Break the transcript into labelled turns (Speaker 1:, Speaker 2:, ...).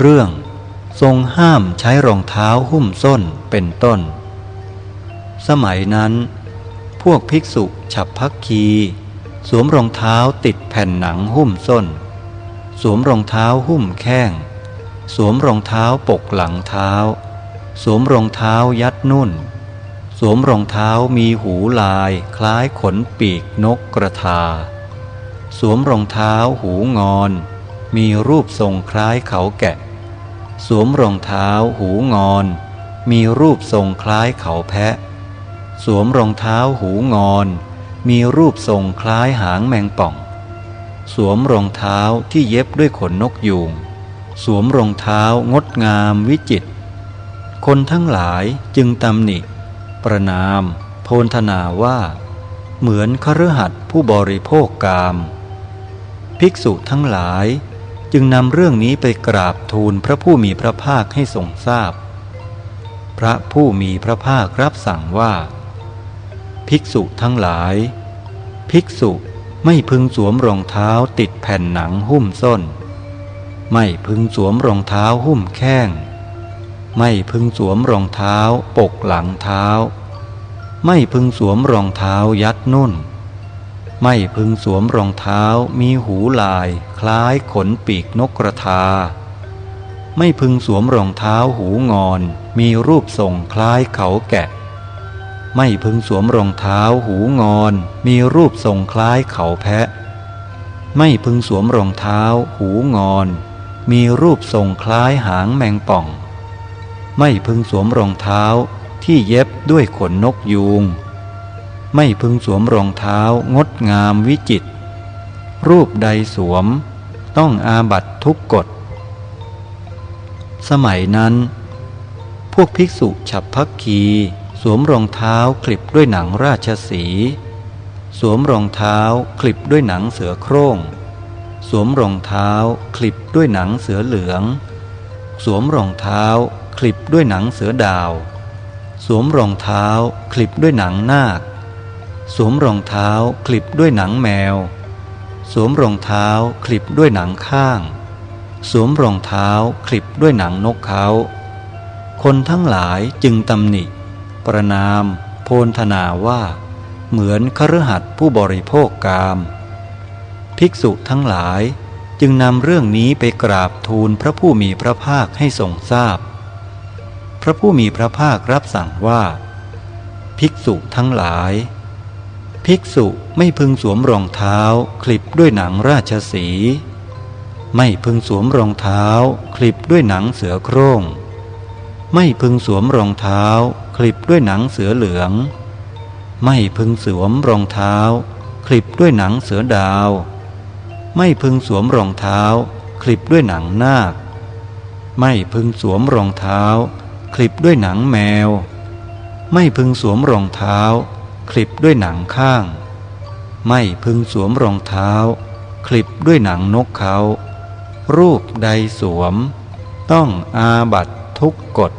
Speaker 1: เรื่องทรงห้ามใช้รองเท้าหุ้มส้นเป็นต้น สมัยนั้น พวกภิกษุฉับพักคี สวมรองเท้าติดแผ่นหนังหุ้มส้น สวมรองเท้าหุ้มแข้ง สวมรองเท้าปกหลังเท้า สวมรองเท้ายัดนุ่น สวมรองเท้ามีหูลายคล้ายขนปีกนกกระทา สวมรองเท้าหูงอน มีรูปทรงคล้ายเขาแกะ สวมรองเท้าหูงอน มีรูปทรงคล้ายเขาแพะ สวมรองเท้าหูงอน มีรูปทรงคล้ายหางแมงป่อง สวมรองเท้าที่เย็บด้วยขนนกยูง สวมรองเท้างดงามวิจิตร คนทั้งหลายจึงตำหนิ ประนาม โพนธนาว่า เหมือนคฤหัสถ์ผู้บริโภคกาม ภิกษุทั้งหลาย จึงนำเรื่องนี้ไปกราบทูลพระผู้มีพระภาคให้ทรงทราบพพระผู้มีพระภาครับสั่งว่า ภิกษุทั้งหลาย ภิกษุไม่พึงสวมรองเท้าติดแผ่นหนังหุ้มส้น ไม่พึงสวมรองเท้าหุ้มแข้ง ไม่พึงสวมรองเท้าปกหลังเท้า ไม่พึงสวมรองเท้ายัดนุ่น ไม่พึงสวมรองเท้ามีหูลาย คล้ายขนปีกนกกระทา ไม่พึงสวมรองเท้าหูงอน มีรูปทรงคล้ายเขาแกะ ไม่พึงสวมรองเท้าหูงอน มีรูปทรงคล้ายเขาแพะ ไม่พึงสวมรองเท้าหูงอน มีรูปทรงคล้ายหางแมงป่อง ไม่พึงสวมรองเท้าที่เย็บด้วยขนนกยูง ไม่พึงสวมรองเท้างดงามวิจิตรรูปใดสวม ต้องอาบัตทุกกฎ สมัยนั้น พวกภิกษุฉับพักคีสวมรองเท้าคลิปด้วยหนังราชสี สวมรองเท้าคลิปด้วยหนังเสือโคร่ง สวมรองเท้าคลิปด้วยหนังเสือเหลือง สวมรองเท้าคลิปด้วยหนังเสือดาว สวมรองเท้าคลิปด้วยหนังนาค สวมรองเท้าคลิปด้วยหนังแมว สวมรองเท้าคลิปด้วยหนังข้าง สวมรองเท้าคลิปด้วยหนังนกเขา คนทั้งหลายจึงตำหนิ ประนาม โพนธนาว่า เหมือนคฤหัสถ์ผู้บริโภคกาม ภิกษุทั้งหลายจึงนำเรื่องนี้ไปกราบทูลพระผู้มีพระภาคให้ทรงทราบพพระผู้มีพระภาครับสั่งว่า ภิกษุทั้งหลาย ภิกษุไม่พึงสวมรองเท้า คลิปด้วยหนังราชสี ไม่พึงสวมรองเท้า คลิปด้วยหนังเสือโคร่ง ไม่พึงสวมรองเท้า คลิปด้วยหนังเสือเหลือง ไม่พึงสวมรองเท้า คลิปด้วยหนังเสือดาว ไม่พึงสวมรองเท้า คลิปด้วยหนังนาค ไม่พึงสวมรองเท้า คลิปด้วยหนังแมว ไม่พึงสวมรองเท้า คลิปด้วยหนังข้าง ไม่พึงสวมรองเท้า คลิปด้วยหนังนกเขา รูปใดสวม ต้องอาบัตทุกกฎ